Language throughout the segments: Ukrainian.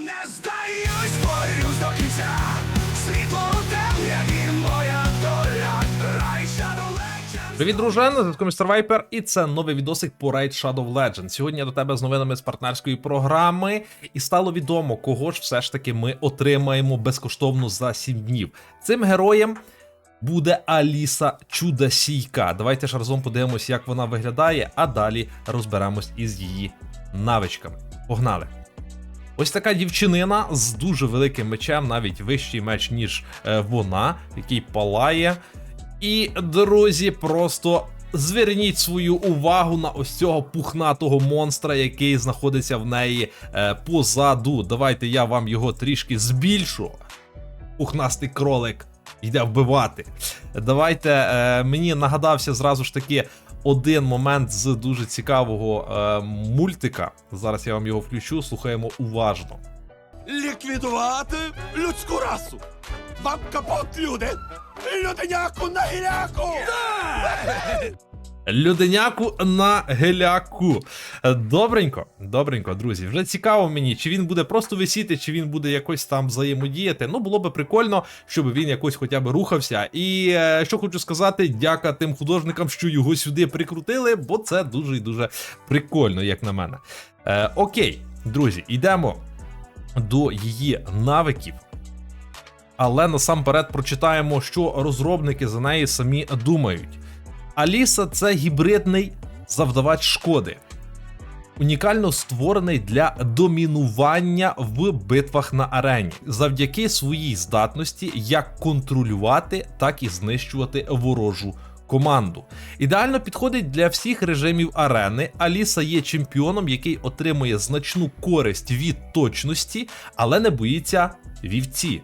не здаюсь, борюсь до кінця. Світло темряві, моя доля. Рай Shadow Legends. Привіт, друже, на зв'язку Містер Вайпер, і це новий відосик по Raid Shadow Legends. Сьогодні я до тебе з новинами з партнерської програми, і стало відомо, кого ж все ж таки ми отримаємо безкоштовно за 7 днів. Цим героєм буде Аліса Чудосійка. Давайте ж разом подивимось, як вона виглядає, а далі розберемось із її навичками. Погнали! Ось така дівчинина з дуже великим мечем, навіть вищий меч, ніж е, вона, який палає. І, друзі, просто зверніть свою увагу на ось цього пухнатого монстра, який знаходиться в неї е, позаду. Давайте я вам його трішки збільшу. Пухнастий кролик йде вбивати. Давайте е, мені нагадався зразу ж таки один момент з дуже цікавого е, мультика. Зараз я вам його включу, слухаємо уважно. Ліквідувати людську расу. Вам капот, люди! Люденяку на гіляку! Люденяку на геляку. Добренько, добренько, друзі. Вже цікаво мені, чи він буде просто висіти, чи він буде якось там взаємодіяти. Ну, було би прикольно, щоб він якось хоча б рухався. І е, що хочу сказати, дяка тим художникам, що його сюди прикрутили, бо це дуже і дуже прикольно, як на мене. Е, окей, друзі, йдемо до її навиків. Але насамперед прочитаємо, що розробники за неї самі думають. Аліса це гібридний завдавач шкоди, унікально створений для домінування в битвах на арені, завдяки своїй здатності як контролювати, так і знищувати ворожу команду. Ідеально підходить для всіх режимів арени. Аліса є чемпіоном, який отримує значну користь від точності, але не боїться вівці.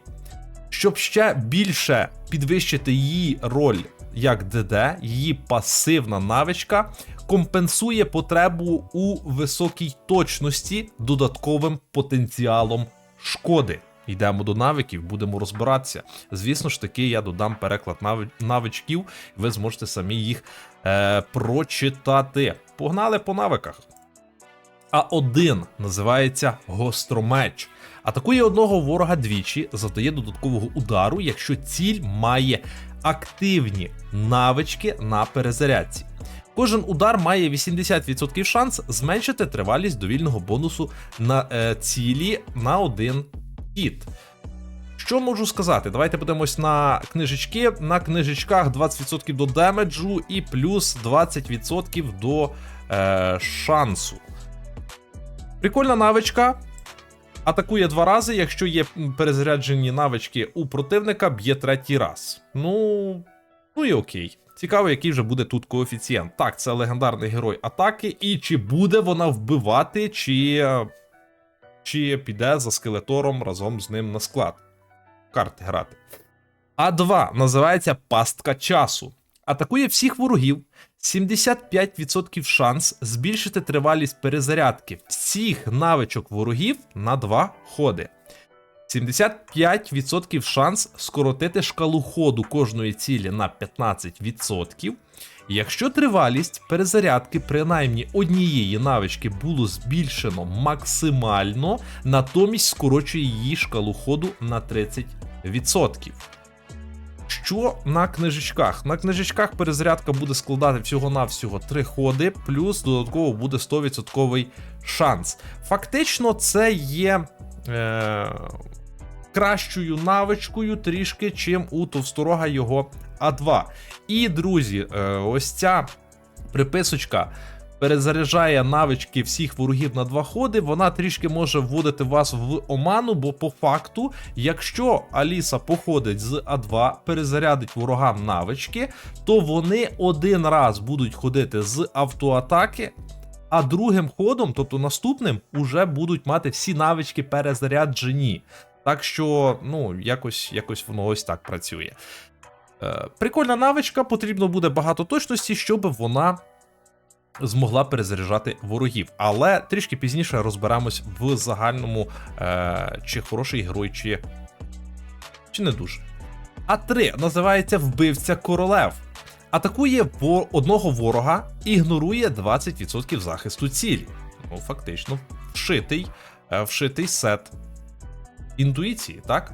Щоб ще більше підвищити її роль як ДД, її пасивна навичка компенсує потребу у високій точності додатковим потенціалом шкоди. Йдемо до навиків, будемо розбиратися. Звісно ж таки, я додам переклад нави- навичків, ви зможете самі їх е, прочитати. Погнали по навиках. А1 називається гостромеч. Атакує одного ворога двічі, завдає додаткового удару, якщо ціль має активні навички на перезарядці. Кожен удар має 80% шанс зменшити тривалість довільного бонусу на е, цілі на один хід. Що можу сказати? Давайте подивимось на книжечки. На книжечках 20% до демеджу і плюс 20% до е, шансу. Прикольна навичка. Атакує два рази, якщо є перезаряджені навички у противника, б'є третій раз. Ну, ну і окей. Цікаво, який вже буде тут коефіцієнт. Так, це легендарний герой атаки, і чи буде вона вбивати, чи, чи піде за скелетором разом з ним на склад. Карти грати. А2 називається пастка часу. Атакує всіх ворогів. 75% шанс збільшити тривалість перезарядки всіх навичок ворогів на 2 ходи. 75% шанс скоротити шкалу ходу кожної цілі на 15%. Якщо тривалість перезарядки принаймні однієї навички було збільшено максимально, натомість скорочує її шкалу ходу на 30%. Що на книжечках? На книжечках перезарядка буде складати всього-навсього 3 ходи, плюс додатково буде 100% шанс. Фактично, це є е, кращою навичкою трішки, чим у товсторога його А2. І, друзі, е, ось ця приписочка. Перезаряджає навички всіх ворогів на два ходи, вона трішки може вводити вас в оману, бо по факту, якщо Аліса походить з А2, перезарядить ворогам навички, то вони один раз будуть ходити з автоатаки, а другим ходом, тобто наступним, уже будуть мати всі навички перезаряджені. Так що, ну, якось, якось воно ось так працює. Е, прикольна навичка, потрібно буде багато точності, щоб вона змогла перезаряджати ворогів. Але трішки пізніше розберемось в загальному, е, чи хороший герой, чи, чи не дуже. А3 називається Вбивця королев. Атакує одного ворога, ігнорує 20% захисту цілі. Ну, фактично, вшитий, е, вшитий сет інтуїції, так?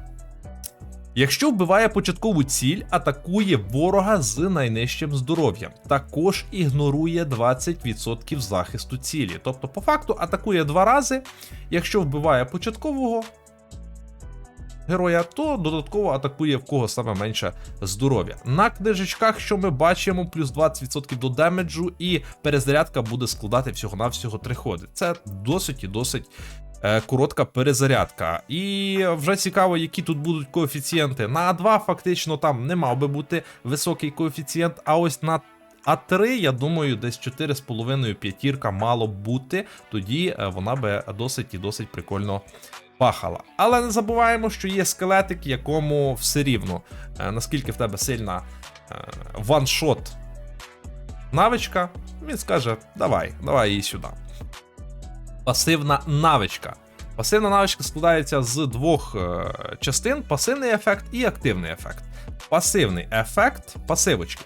Якщо вбиває початкову ціль, атакує ворога з найнижчим здоров'ям. Також ігнорує 20% захисту цілі. Тобто, по факту, атакує два рази. Якщо вбиває початкового героя, то додатково атакує в кого саме менше здоров'я. На книжечках, що ми бачимо, плюс 20% до демеджу, і перезарядка буде складати всього-навсього 3 ходи. Це досить і досить коротка перезарядка. І вже цікаво, які тут будуть коефіцієнти. На А2 фактично там не мав би бути високий коефіцієнт, а ось на А3, я думаю, десь 4,5 п'ятірка мало б бути. Тоді е, вона би досить і досить прикольно пахала. Але не забуваємо, що є скелетик, якому все рівно, е, наскільки в тебе сильна е, ваншот навичка, він скаже: давай, давай її сюди. Пасивна навичка. Пасивна навичка складається з двох е, частин: пасивний ефект і активний ефект. Пасивний ефект пасивочки.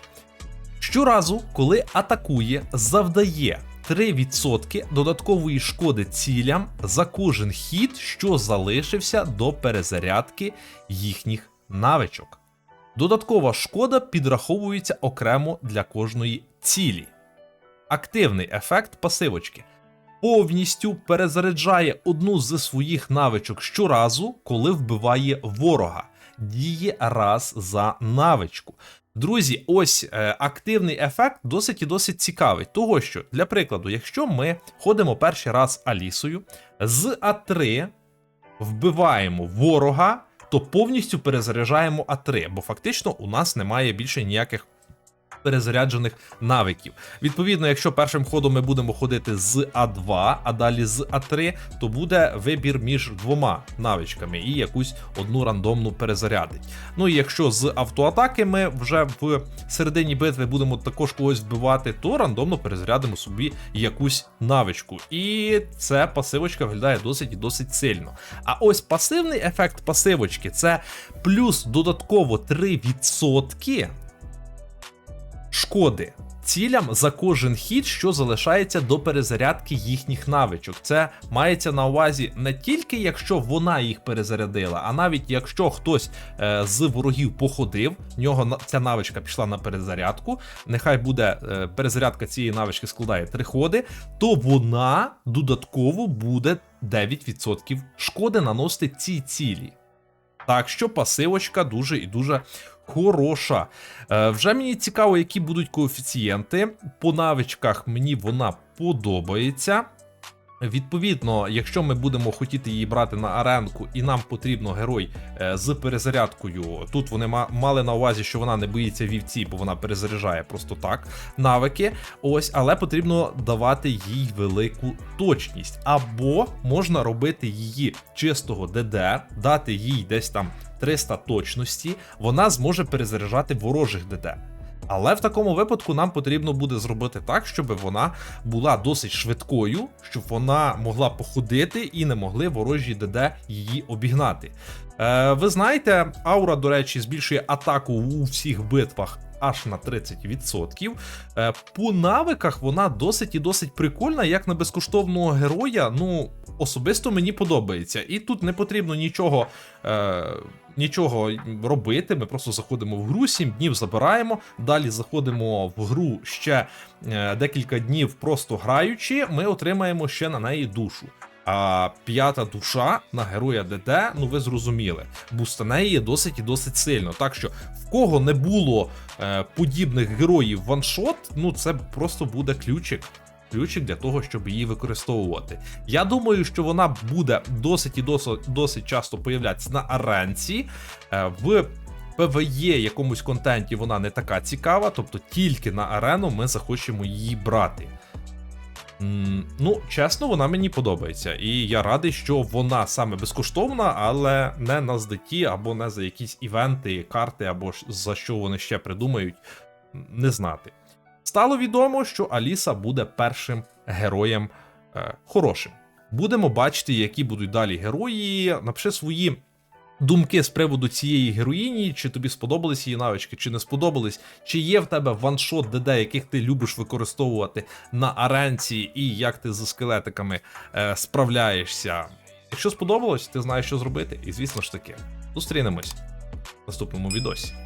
Щоразу, коли атакує, завдає 3% додаткової шкоди цілям за кожен хід, що залишився до перезарядки їхніх навичок. Додаткова шкода підраховується окремо для кожної цілі. Активний ефект пасивочки повністю перезаряджає одну з своїх навичок щоразу, коли вбиває ворога. Діє раз за навичку. Друзі, ось е, активний ефект досить і досить цікавий. Того що, для прикладу, якщо ми ходимо перший раз Алісою, з А3 вбиваємо ворога, то повністю перезаряджаємо А3, бо фактично у нас немає більше ніяких перезаряджених навиків. Відповідно, якщо першим ходом ми будемо ходити з А2, а далі з А3, то буде вибір між двома навичками і якусь одну рандомну перезарядить. Ну і якщо з автоатаки ми вже в середині битви будемо також когось вбивати, то рандомно перезарядимо собі якусь навичку. І це пасивочка виглядає досить і досить сильно. А ось пасивний ефект пасивочки це плюс додатково 3% шкоди цілям за кожен хід, що залишається до перезарядки їхніх навичок. Це мається на увазі не тільки якщо вона їх перезарядила, а навіть якщо хтось е, з ворогів походив, в нього ця навичка пішла на перезарядку. Нехай буде е, перезарядка цієї навички складає 3 ходи, то вона додатково буде 9% шкоди наносити цій цілі. Так що пасивочка дуже і дуже хороша. Е, вже мені цікаво, які будуть коефіцієнти. По навичках мені вона подобається. Відповідно, якщо ми будемо хотіти її брати на аренку, і нам потрібно герой е, з перезарядкою, тут вони мали на увазі, що вона не боїться вівці, бо вона перезаряджає просто так навики. Ось, але потрібно давати їй велику точність. Або можна робити її чистого ДД, дати їй десь там 300 точності, вона зможе перезаряджати ворожих ДД. Але в такому випадку нам потрібно буде зробити так, щоб вона була досить швидкою, щоб вона могла походити і не могли ворожі ДД її обігнати. Е, ви знаєте, аура, до речі, збільшує атаку у всіх битвах. Аж на 30%. Е, По навиках вона досить і досить прикольна, як на безкоштовного героя. Ну, особисто мені подобається. І тут не потрібно нічого, е, нічого робити. Ми просто заходимо в гру, 7 днів забираємо. Далі заходимо в гру ще е, декілька днів, просто граючи, ми отримаємо ще на неї душу. А п'ята душа на героя ДД, ну ви зрозуміли, бустане її досить і досить сильно. Так що в кого не було е, подібних героїв ваншот, ну це просто буде ключик. Ключик для того, щоб її використовувати. Я думаю, що вона буде досить і досить, досить часто появлятися на аренці. Е, в PvE якомусь контенті вона не така цікава, тобто тільки на арену ми захочемо її брати. Ну, чесно, вона мені подобається, і я радий, що вона саме безкоштовна, але не на здатті, або не за якісь івенти, карти, або за що вони ще придумають, не знати. Стало відомо, що Аліса буде першим героєм е, хорошим. Будемо бачити, які будуть далі герої. Напиши свої думки з приводу цієї героїні, чи тобі сподобались її навички, чи не сподобались, чи є в тебе ваншот ДД, яких ти любиш використовувати на аренці, і як ти з скелетиками е, справляєшся. Якщо сподобалось, ти знаєш, що зробити, і звісно ж таки, зустрінемось в наступному відосі.